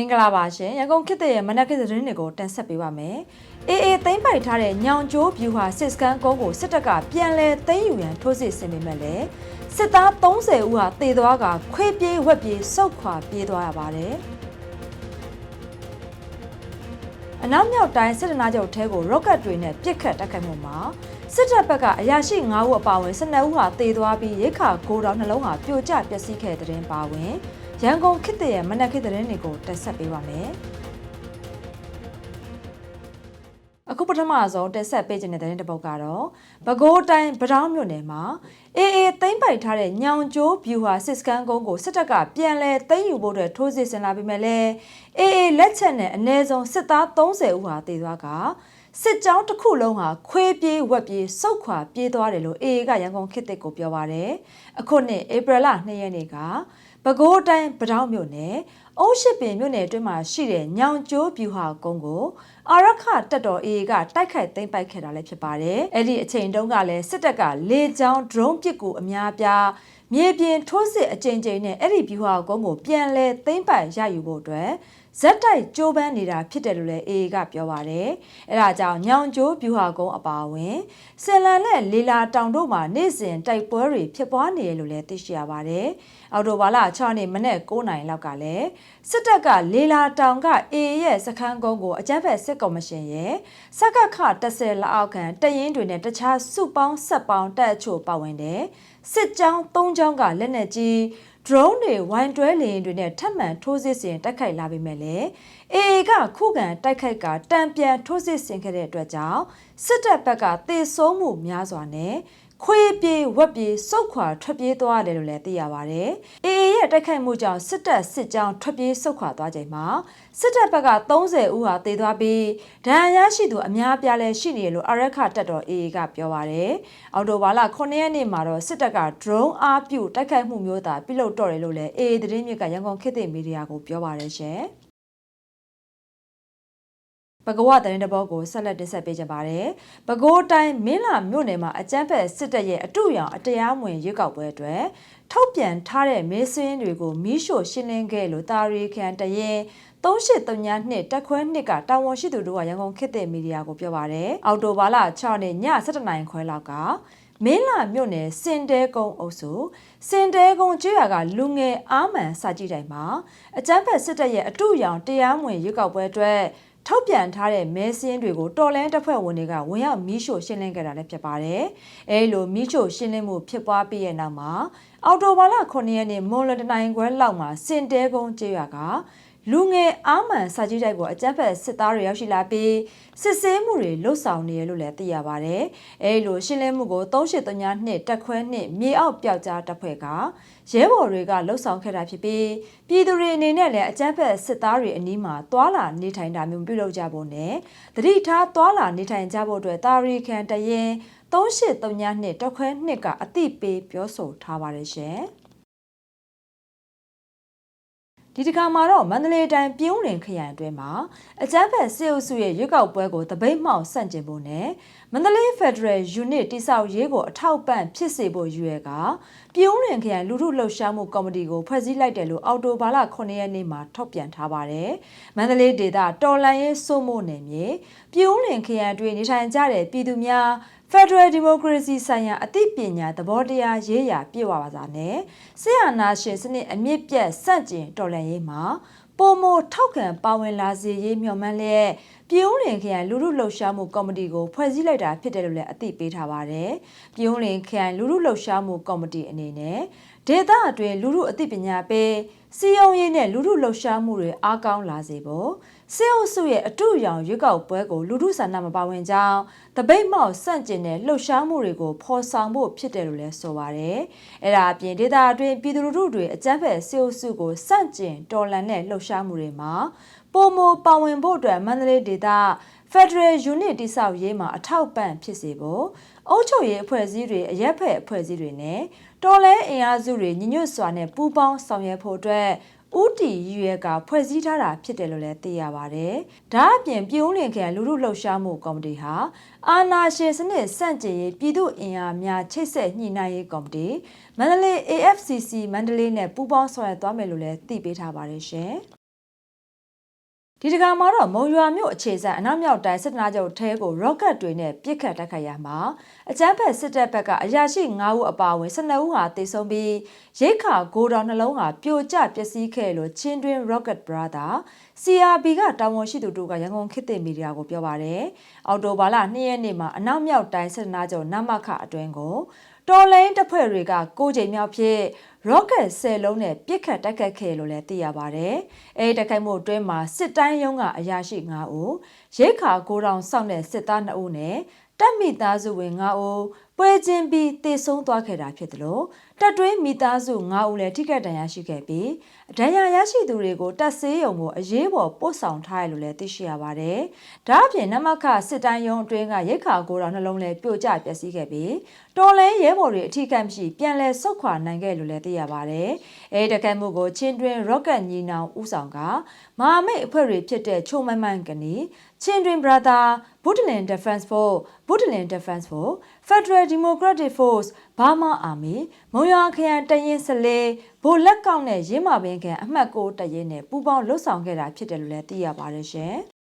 င်္ဂလာပါရှင်ရန်ကုန်ခေတ်သစ်ရဲ့မနက်ခင်းသတင်းတွေကိုတင်ဆက်ပေးပါမယ်အေးအေးသိမ့်ပိုက်ထားတဲ့ညောင်ကျိုးဗျူဟာစစ်စကန်ကုန်းကိုစစ်တပ်ကပြန်လဲသိမ်းယူရန်ထိုးစစ်ဆင်ပေမဲ့လည်းစစ်သား30ဦးဟာတေသွားကခွေးပြေးဝက်ပြေးစုတ်ခွာပြေးသွားရပါတယ်အနောက်မြောက်တိုင်းစစ်တနာချုပ်ထဲကို rocket တွေနဲ့ပစ်ခတ်တိုက်ခိုက်မှုမှာစစ်တပ်ဘက်ကအရာရှိ9ဦးအပါအဝင်12ဦးဟာတေသွားပြီးရိခါ9တောင်နှလုံးဟာပြိုကျပျက်စီးခဲ့တဲ့တဲ့တင်ပါဝင် ရန်ကုန်ခေတ်သစ်ရဲ့မနက်ခေတ်သတင်းတွေကိုတက်ဆက်ပေးပါမယ်အခုပထမဆုံးတက်ဆက်ပေးခြင်းတဲ့သတင်းတစ်ပုဒ်ကတော့ပဲခူးတိုင်းဗတောင်းမြို့နယ်မှာအေးအေးသိမ့်ပိုက်ထားတဲ့ညောင်ကျိုးဗျူဟာစစ်စကန်ကုန်းကိုစစ်တပ်ကပြန်လဲသိမ်းယူဖို့အတွက်ထိုးစစ်ဆင်လာပြီးမဲ့လဲအေးအေးလက်ချက်နဲ့အ ਨੇ ဆုံးစစ်သား30ဦးဟာတည်သွားက စစ်ကြောင်းတစ်ခုလုံးဟာခွေးပြေးဝက်ပြေးစုတ်ခွာပြေးသွားတယ်လို့အေအေကရန်ကုန်ခေတ်သစ်ကိုပြောပါရယ်အခုနှစ်ဧပြီလ2ရက်နေ့ကပဲခူးတိုင်းပတောင်းမြို့နယ်အုံးရှိပင်မြို့နယ်အတွင်းမှာရှိတဲ့ညောင်ကျိုးဗျူဟာကုန်းကိုအာရခတက်တော်အေအေကတိုက်ခိုက်သိမ်းပိုက်ခဲ့တာလည်းဖြစ်ပါတယ်။အဲ့ဒီအချိန်တုန်းကလည်းစစ်တပ်ကလေကြောင်း drone ပစ်ကူအများပြားမြေပြင်ထိုးစစ်အကြိမ်ကြိမ်နဲ့အဲ့ဒီဗျူဟာကုန်းကိုပြန်လဲသိမ်းပိုက်ရယူဖို့အတွက် ဇက်တိုက်ကြိုးပမ်းနေတာဖြစ်တယ်လို့လည်းအေအေကပြောပါတယ်။အဲဒါကြောင့်ညောင်ကျိုးဗျူဟာကုန်းအပါအဝင်စင်လန်နဲ့လေလာတောင်တို့မှာနေ့စဉ်တိုက်ပွဲတွေဖြစ်ပွားနေတယ်လို့လည်းသိရှိရပါတယ်။အော်တိုဘာလ6ရက်နေ့မနေ့9နိုင်လောက်ကလည်းစစ်တပ်ကလေလာတောင်ကအေအေရဲ့စခန်းကုန်းကိုအကြမ်းဖက်စစ်ကော်မရှင်ရဲ့စက္ကခ10လက်အောက်ခံတရင်တွေနဲ့တခြားစုပေါင်းဆက်ပေါင်းတက်အချို့ပါဝင်တယ်။စစ်ကြောင်း၃ကြောင်းကလက်နက်ကြီး drone တွေဝိုင်းတွဲလေယာဉ်တွေနဲ့ထပ်မံထိုးစစ်ဆင်တိုက်ခိုက်လာပေမဲ့လည်း AA ကခုခံတိုက်ခိုက်ကတံပြန်ထိုးစစ်ဆင်ခဲ့တဲ့အတွက်ကြောင့်စစ်တပ်ဘက်ကတေဆုံးမှုများစွာနဲ့ ခွေးပြေးဝက်ပြေးစုတ်ခွာထွက်ပြေးသွားတယ်လို့လည်းသိရပါတယ်။ AA ရဲ့တိုက်ခိုက်မှုကြောင့်စစ်တပ်စစ်ကြောင်းထွက်ပြေးစုတ်ခွာသွားချိန်မှာစစ်တပ်ဘက်က30ဦးဟာတေသွားပြီးဒဏ်ရာရရှိသူအများအပြားလည်းရှိနေတယ်လို့အရက်ခတက်တော် AA ကပြောပါတယ်။အော်တိုဘာလ9ရက်နေ့မှာတော့စစ်တပ်က drone အားပြုတိုက်ခိုက်မှုမျိုးသာပြုလုပ်တော့တယ်လို့လည်း AA သတင်းမြစ်ကရန်ကုန်ခေတ်သစ်မီဒီယာကိုပြောပါတယ်ရှင်။ ပကဝသတင်းတဘောကိုဆက်လက်တင်ဆက်ပေးကြပါတယ်။ပဲခူးတိုင်းမင်းလာမြို့နယ်မှာအကြမ်းဖက်စစ်တပ်ရဲ့အတူရောင်အတရားမဝင်ရွေးကောက်ပွဲအတွက်ထုတ်ပြန်ထားတဲ့မေးစင်းတွေကိုမီးရှို့ရှင်းလင်းခဲ့လို့တာရီခန်တရင်3832နှစ်တက်ခွဲနှစ်ကတာဝန်ရှိသူတို့ကရန်ကုန်ခေတ်သစ်မီဒီယာကိုပြောပါတယ်။အော်တိုဘာလ6နှစ်ည7:00နာရီခွဲလောက်ကမင်းလာမြို့နယ်စင်တဲကုန်းအုပ်စုစင်တဲကုန်းကျွော်ကလူငယ်အာမန်စာကြည့်တိုင်မှာအကြမ်းဖက်စစ်တပ်ရဲ့အတူရောင်တရားမဝင်ရွေးကောက်ပွဲအတွက် ထုတ်ပြန်ထားတဲ့မဲစင်းတွေကိုတော်လန်တပ်ဖွဲ့ဝင်တွေကဝင်ရောက်မီးရှို့ရှင်းလင်းခဲ့တာလည်းဖြစ်ပါတယ်။အဲလိုမီးရှို့ရှင်းလင်းမှုဖြစ်ပွားပြီးတဲ့နောက်မှာအော်တိုဘာလ9ရက်နေ့မွန်လတနိုင်ခွဲလောက်မှာစင်တဲကုန်းကျေးရွာက လူငယ်အာမန်စာကြီးတိုက်ကိုအကြမ်းဖက်စစ်သားတွေရောက်ရှိလာပြီးစစ်ဆေးမှုတွေလှုပ်ဆောင်နေရလို့လည်းသိရပါတယ်။အဲလိုရှင်းလင်းမှုကို3832နှစ်တက်ခွဲနှစ်မြေအောက်ပျောက်ကြားတပ်ဖွဲ့ကရဲဘော်တွေကလှုပ်ဆောင်ခဲ့တာဖြစ်ပြီးပြည်သူတွေအနေနဲ့လည်းအကြမ်းဖက်စစ်သားတွေအနီးမှာသွာလာနေထိုင်တာမျိုးပြုလုပ်ကြဖို့နဲ့တတိထားသွာလာနေထိုင်ကြဖို့အတွက်တာရီခံတရင်3832နှစ်တက်ခွဲနှစ်ကအတိပေးပြောဆိုထားပါတယ်ရှင်။ ဒီတစ်ခါမှာတော့မန္တလေးတိုင်းပြုံးလင်ခရိုင်အတွင်းမှာအကြမ်းဖက်စစ်အုပ်စုရဲ့ရွေးကောက်ပွဲကိုတပိတ်မှောက်ဆန့်ကျင်ဖို့နဲ့မန္တလေး Federal Unit တိစောက်ရေးကိုအထောက်ပံ့ဖြစ်စေဖို့ရွေးကပြုံးလင်ခရိုင်လူထုလှုပ်ရှားမှုကော်မတီကိုဖွဲ့စည်းလိုက်တယ်လို့အော်တိုဘာလ9ရက်နေ့မှာထုတ်ပြန်ထားပါတယ်။မန္တလေးဒေသတော်လန်ရေးစိုးမိုးနယ်မြေပြုံးလင်ခရိုင်အတွင်းနေထိုင်ကြတဲ့ပြည်သူများ Federal Democracy ဆိုင်ရာအသိပညာသဘောတရားရေးရာပြည့်ဝပါစာနဲ့ဆရာနာရှင်စနစ်အမြင့်ပြတ်စန့်ကျင်တော်လှန်ရေးမှာပုံမထောက်ခံပါဝင်လာစေရေးမျှော်မှန်းလျက်ပြည်ဦးလင်ခရိုင်လူထုလှုပ်ရှားမှုကော်မတီကိုဖွဲ့စည်းလိုက်တာဖြစ်တယ်လို့လည်းအသိပေးထားပါတယ်။ပြည်ဦးလင်ခရိုင်လူထုလှုပ်ရှားမှုကော်မတီအနေနဲ့ဒေသအတွင်းလူထုအသိပညာပေးစီယုံရေးနဲ့လူထုလှုပ်ရှားမှုတွေအားကောင်းလာစေဖို့ စေအုပ်စုရဲ့အတူရောင်ရွေးကောက်ပွဲကိုလူထုဆန္ဒမပါဝင်ကြောင်းတပိတ်မောက်စန့်ကျင်တဲ့လှုပ်ရှားမှုတွေကိုဖော်ဆောင်ဖို့ဖြစ်တယ်လို့လည်းဆိုပါတယ်။အဲဒါအပြင်ဒေသအတွင်းပြည်သူလူထုတွေအကြမ်းဖက်စေအုပ်စုကိုစန့်ကျင်တော်လှန်တဲ့လှုပ်ရှားမှုတွေမှာပုံမပါဝင်ဖို့အတွက်မန္တလေးဒေသ Federal Unit တိဆောက်ရေးမှာအထောက်ပံ့ဖြစ်စေဖို့အုပ်ချုပ်ရေးအဖွဲ့အစည်းတွေအရက်ဖက်အဖွဲ့အစည်းတွေနဲ့တော်လဲအင်အားစုတွေညီညွတ်စွာနဲ့ပူးပေါင်းဆောင်ရွက်ဖို့အတွက် ဦးတီရွေကဖွဲ့စည်းထားတာဖြစ်တယ်လို့လည်းသိရပါဗျ။ဒါအပြင်ပြည်ဦးလင်ခံလူထုလှုပ်ရှားမှုကော်မတီဟာအာနာရှင်စနစ်စန့်ကျင်ရေးပြည်သူအင်အားများချိတ်ဆက်ညှိနှိုင်းရေးကော်မတီမန္တလေး AFCC မန္တလေးနဲ့ပူးပေါင်းဆောင်ရွက်သွားမယ်လို့လည်းသိပေးထားပါတယ်ရှင်။ ဒီတခါမှာတော့မုံရွာမြို့အခြေဆိုင်အနောက်မြောက်တိုင်းစစ်နာချုပ်ထဲကို rocket တွေနဲ့ပစ်ခတ်တိုက်ခိုက်ရမှာအကြမ်းဖက်စစ်တပ်ဘက်ကအရာရှိ9ဦးအပါအဝင်12ဦးဟာတေဆုံးပြီးရိတ်ခါဂိုဒေါင်နှလုံးဟာပြိုကျပျက်စီးခဲ့လို့ချင်းတွင်း rocket brother CRB ကတာဝန်ရှိသူတို့ကရန်ကုန်ခေတ်သစ်မီဒီယာကိုပြောပါတယ်အော်တိုဘာလ2ရက်နေ့မှာအနောက်မြောက်တိုင်းစစ်နာချုပ်နမခအတွင်းကိုတော်လိုင်းတပ်ဖွဲ့တွေကကိုချိန်မြောက်ဖြစ် rocket 10လုံးနဲ့ပစ်ခတ်တိုက်ခတ်ခဲ့လို့လည်းသိရပါတယ်။အဲဒီတိုက်ခိုက်မှုအတွင်းမှာစစ်တိုင်းရုံးကအရာရှိ9ဦး၊ရိတ်ခါကိုတောင်စောင့်တဲ့စစ်သား2ဦးနဲ့ တပ်မိသားစုဝင်9ဦးပွဲချင်းပြီးတေဆုံးသွားခဲ့တာဖြစ်တယ်လို့တပ်တွင်းမိသားစု9ဦးလည်းထိခိုက်ဒဏ်ရာရှိခဲ့ပြီးဒဏ်ရာရရှိသူတွေကိုတပ်ဆေးရုံကိုအရေးပေါ်ပို့ဆောင်ထားရလို့လည်းသိရှိရပါတယ်။ဒါအပြင်နမခစစ်တိုင်းရုံးအတွင်းကရိတ်ခါကိုတော်နှလုံးလည်းပြိုကျပျက်စီးခဲ့ပြီးတော်လဲရဲဘော်တွေအထိကန့်မရှိပြန်လဲဆုတ်ခွာနိုင်ခဲ့လို့လည်းသိရပါတယ်။အဲဒီတကက်မှုကိုချင်းတွင် rocket ညီနောင်ဦးဆောင်ကမဟာမိတ်အဖွဲ့တွေဖြစ်တဲ့ချုံမမှန်ကနီချင်းတွင် brother ဗုဒ္ဓလင် Defense Force ဗုဒ္ဓလင် Defense Force Federal Democratic Force Burma Army မုံရွာခရိုင်တရင်စလေဗိုလ်လက်ကောက်နဲ့ရင်းမာပင်ခံအမှတ်6တရင်နဲ့ပူးပေါင်းလှုပ်ဆောင်ခဲ့တာဖြစ်တယ်လို့လည်းသိရပါတယ်ရှင်။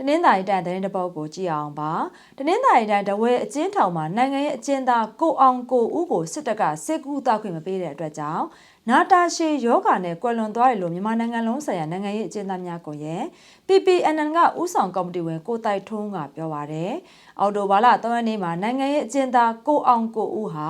တနင်္သာရီတိုင်းသတင်းတပုတ်ကိုကြည့်အောင်ပါတနင်္သာရီတိုင်းတဝဲအကျဉ်းထောင်မှာနိုင်ငံရေးအကျဉ်းသားကိုအောင်ကိုဦးကိုစစ်တပ်ကစစ်ကူတောက်ခွင့်မပေးတဲ့အတွက်ကြောင့် နာတာရှည်ယောဂါနဲ့ကွယ်လွန်သွားတယ်လို့မြန်မာနိုင်ငံလုံးဆိုင်ရာနိုင်ငံရေးအကျဉ်းသားများကွန်ရက် PPNN ကဥဆောင်ကော်မတီဝင်ကိုတိုက်ထုံးကပြောပါရယ်အော်တိုဘာလ3ရက်နေ့မှာနိုင်ငံရေးအကျဉ်းသားကိုအောင်ကိုဦးဟာ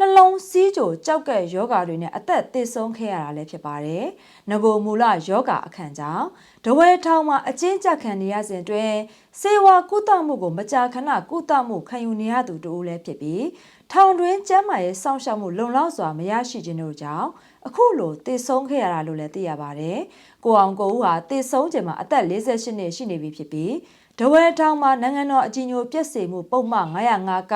နှလုံးစီးကြိုကြောက်ကဲ့ယောဂါတွေနဲ့အသက်သေဆုံးခဲ့ရတာလည်းဖြစ်ပါတယ်။ငကိုမူလယောဂါအခန့်ကြောင့်ဒဝဲထောင်မှာအကျဉ်းချခံနေရစဉ်တွင်စေဝါကုသမှုကိုမကြာခဏကုသမှုခံယူနေရသူတို့လည်းဖြစ်ပြီးထောင်တွင်းကျန်းမာရေးစောင့်ရှောက်မှုလုံလောက်စွာမရရှိခြင်းတို့ကြောင့်အခုလိုသေဆုံးခဲ့ရတာလို့လည်းသိရပါတယ်။ကိုအောင်ကိုဦးဟာသေဆုံးချိန်မှာအသက်48နှစ်ရှိနေပြီဖြစ်ပြီးဒဝဲထောင်မှာနိုင်ငံတော်အကြီးအကျယ်ပြည့်စုံမှုပုံမှန်905က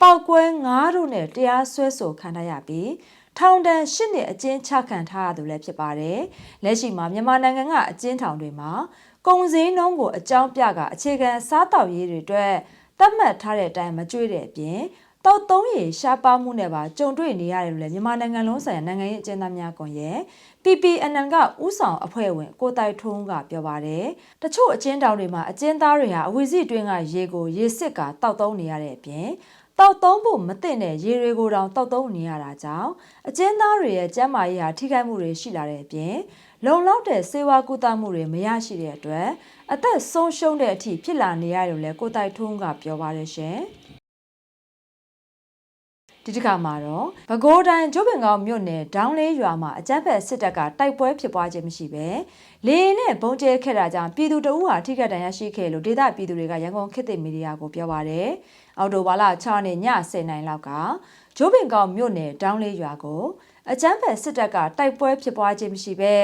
ပောက်ကွဲ9တို့နဲ့တရားစွဲဆိုခံထားရပြီးထောင်ဒဏ်၈နှစ်အကျဉ်းချခံထားရသူလည်းဖြစ်ပါတယ်။လက်ရှိမှာမြန်မာနိုင်ငံကအကျဉ်းထောင်တွေမှာကုန်စည်နှုန်းကိုအကြောင်းပြကအခြေခံစားတောက်ရေးတွေအတွက်သတ်မှတ်ထားတဲ့အတိုင်းမကြွေးတဲ့အပြင်တောက်သုံးရေရှားပါမှုနဲ့ပါကြုံတွေ့နေရတယ်လို့လည်းမြန်မာနိုင်ငံလုံးဆိုင်ရာနိုင်ငံရေးအကျဉ်းသားများကွန်ရက် PPNN ကဥဆောင်အဖွဲ့ဝင်ကိုတိုက်ထုံးကပြောပါတယ်။တချို့အကျဉ်းတောင်တွေမှာအကျဉ်းသားတွေဟာအဝီစီတွင်းကရေကိုရေစစ်ကတောက်သုံးနေရတဲ့အပြင် တောက်သုံးဖို့မသင့်တဲ့ရေတွေကိုတောင်တောက်သုံးနေရတာကြောင့်အကျဉ်းသားတွေရဲ့ကျန်းမာရေးဟာထိခိုက်မှုတွေရှိလာတဲ့အပြင်လုံလောက်တဲ့စေဝါကုသမှုတွေမရရှိတဲ့အတွက်အသက်ဆုံးရှုံးတဲ့အထိဖြစ်လာနေရတယ်လို့လည်းကိုတိုက်ထုံးကပြောပါတယ်ရှင်။ ဒီတစ်ခါမှာတော့ပဲခူးတိုင်းကျိုးပင်ကောင်းမြို့နယ်ဒေါင်းလေးရွာမှာအကြမ်းဖက်စစ်တပ်ကတိုက်ပွဲဖြစ်ပွားခြင်းမရှိပဲလေနဲ့ဘုံကျဲခဲ့တာကြောင့်ပြည်သူတအုပ်ဟာထိခိုက်ဒဏ်ရာရှိခဲ့လို့ဒေသပြည်သူတွေကရန်ကုန်ခေတ်သစ်မီဒီယာကိုပြောပါတယ်။အော်တိုဘာလ6ရက်နေ့ည10:00နာရီလောက်ကကျိုးပင်ကောင်းမြို့နယ်ဒေါင်းလေးရွာကိုအကြမ်းဖက်စစ်တပ်ကတိုက်ပွဲဖြစ်ပွားခြင်းမရှိဘဲ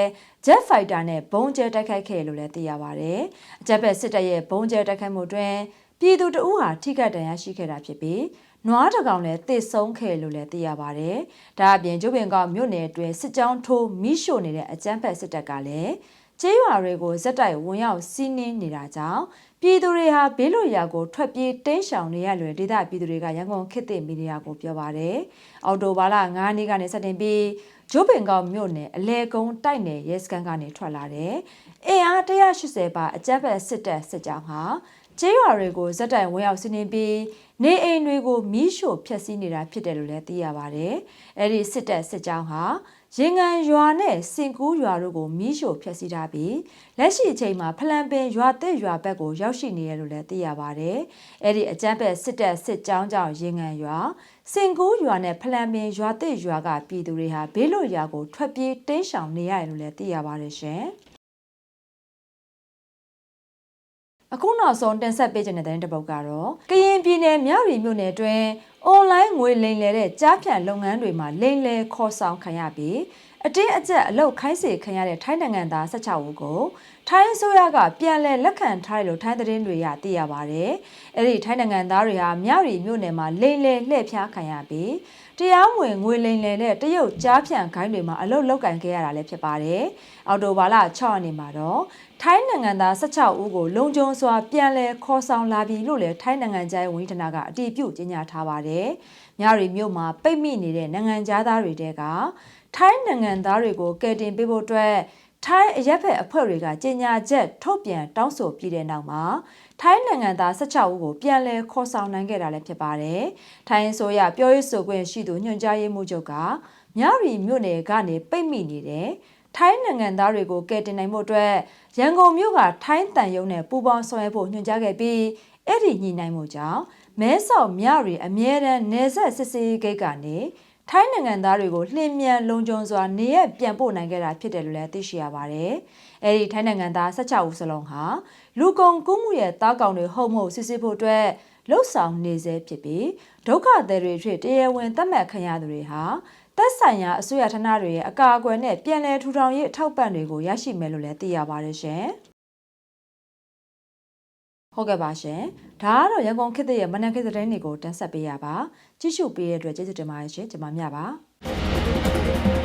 Jet Fighter နဲ့ဘုံကျဲတိုက်ခိုက်ခဲ့လို့လည်းသိရပါတယ်။အကြမ်းဖက်စစ်တပ်ရဲ့ဘုံကျဲတိုက်ခိုက်မှုတွင်ပြည်သူတအုပ်ဟာထိခိုက်ဒဏ်ရာရှိခဲ့တာဖြစ်ပြီး နွားတကောင်လည်းတစ်ဆုံးခဲ့လို့လည်းသိရပါတယ်။ဒါအပြင်ကျုပ်ပင်ကမြို့နယ်အတွင်းစစ်ကြောင်းထိုးမိရှို့နေတဲ့အကြမ်းဖက်စစ်တပ်ကလည်းကျေးရွာတွေကိုဇက်တိုက်ဝင်ရောက်စီးနင်းနေတာကြောင့်ပြည်သူတွေဟာဘေးလွတ်ရာကိုထွက်ပြေးတိမ်းရှောင်နေရလွယ်ဒေသပြည်သူတွေကရန်ကုန်ခေတ်သစ်မီဒီယာကိုပြောပါတယ်။အော်တိုဘာလ9ရက်နေ့ကနေစတင်ပြီးဂျိုးပင်ကောင်မြို့နယ်အလဲကုန်းတိုက်နယ်ရဲစခန်းကနေထွက်လာတယ်။အင်အား180ပါအကြမ်းဖက်စစ်တပ်စစ်ကြောင်းဟာ ကျေးရွာတွေကိုဇက်တိုင်ဝင်ရောက်စီးနင်းပြီးနေအိမ်တွေကိုမီးရှို့ဖျက်ဆီးနေတာဖြစ်တယ်လို့လည်းသိရပါတယ်။အဲဒီစစ်တပ်စစ်ကြောင်းဟာရင်ငံရွာနဲ့စင်ကူးရွာတို့ကိုမီးရှို့ဖျက်ဆီးထားပြီးလက်ရှိအချိန်မှာဖလန်ပင်ရွာတစ်ရွာဘက်ကိုရောက်ရှိနေရလို့လည်းသိရပါတယ်။အဲဒီအကြမ်းဖက်စစ်တပ်စစ်ကြောင်းကြောင့်ရင်ငံရွာစင်ကူးရွာနဲ့ဖလန်ပင်ရွာတစ်ရွာကပြည်သူတွေဟာဘေးလွတ်ရာကိုထွက်ပြေးတိမ်းရှောင်နေရတယ်လို့လည်းသိရပါတယ်ရှင်။ အခုနောက်ဆုံးတင်ဆက်ပေးခြင်းတဲ့တဲ့တပုတ်ကတော့ကရင်ပြည်နယ်မြရီမြို့နယ်တွင်အွန်လိုင်းငွေလိမ်လည်တဲ့ကြားဖြတ်လုပ်ငန်းတွေမှာလိမ်လည်ခေါ်ဆောင်ခံရပြီးအတင်းအကျပ်အလုတ်ခိုင်းစေခံရတဲ့ထိုင်းနိုင်ငံသား16ဦးကိုထိုင်းအစိုးရကပြန်လည်လက်ခံထားတယ်လို့ထိုင်းသတင်းတွေရသိရပါတယ်။အဲ့ဒီထိုင်းနိုင်ငံသားတွေဟာမြရီမြို့နယ်မှာလိမ်လည်လှည့်ဖျားခံရပြီးတရားမဝင်ငွေလိမ်လည်တဲ့တရုတ်ကြားဖြန့်ခိုင်းတွေမှာအလုတ်လောက်ကင်ခဲ့ရတာလည်းဖြစ်ပါတယ်။အော်တိုဘာလ6ရက်နေ့မှာတော့ ထိုင်းနိုင်ငံသား16ဦးကိုလုံခြုံစွာပြန်လည်ခေါ်ဆောင်လာပြီလို့လည်းထိုင်းနိုင်ငံသားဝန်ကြီးဌာနကအတည်ပြုကြေညာထားပါတယ်။မြရီမြို့မှာပိတ်မိနေတဲ့နိုင်ငံသားတွေတဲကထိုင်းနိုင်ငံသားတွေကိုကယ်တင်ပေးဖို့အတွက်ထိုင်းအရက်ဖက်အဖွဲ့တွေကကြေညာချက်ထုတ်ပြန်တောင်းဆိုပြီးတဲ့နောက်မှာထိုင်းနိုင်ငံသား16ဦးကိုပြန်လည်ခေါ်ဆောင်နိုင်ခဲ့တာလည်းဖြစ်ပါတယ်။ထိုင်းအစိုးရပြောရေးဆိုခွင့်ရှိသူညွှန်ကြားရေးမှူးချုပ်ကမြရီမြို့နယ်ကနေပိတ်မိနေတဲ့ ထိုင်းနိုင်ငံသားတွေကိုကယ်တင်နိုင်မှုအတွက်ရန်ကုန်မြို့ကထိုင်းတန်ယုံနဲ့ပူးပေါင်းဆောင်ရွက်ဖို့ညွှန်ကြားခဲ့ပြီးအဲ့ဒီညှိနှိုင်းမှုကြောင့်မဲဆောက်မြရီအမြဲတမ်းနေဆက်စစ်စေးဂိတ်ကနေထိုင်းနိုင်ငံသားတွေကိုလှင်မြန်လုံခြုံစွာနေရပြန်ပို့နိုင်ခဲ့တာဖြစ်တယ်လို့လည်းသိရှိရပါတယ်။အဲဒီထိုင်းနိုင်ငံသား16ဦးစလုံးဟာလူကုန်ကူးမှုရဲ့တားကောင်တွေဟုတ်မဟုတ်စစ်ဆေးဖို့အတွက်လှုပ်ဆောင်နေစေဖြစ်ပြီးဒုက္ခသည်တွေဖြစ်တရားဝင်သတ်မှတ်ခံရသူတွေဟာ သက်ဆိုင်ရာအစိုးရဌာနတွေရဲ့အကာအကွယ်နဲ့ပြည်내ထူထောင်ရေးအထောက်ပံ့တွေကိုရရှိမယ်လို့လည်းသိရပါတယ်ရှင်။ဟုတ်ကဲ့ပါရှင်။ဒါကတော့ရန်ကုန်ခေတ်သစ်ရဲ့မနက်ခေတ်သတင်းတွေကိုတင်ဆက်ပေးရပါ။ကြည့်ရှုပေးတဲ့အတွက်ကျေးဇူးတင်ပါတယ်ရှင်။ကျွန်မမြပါ။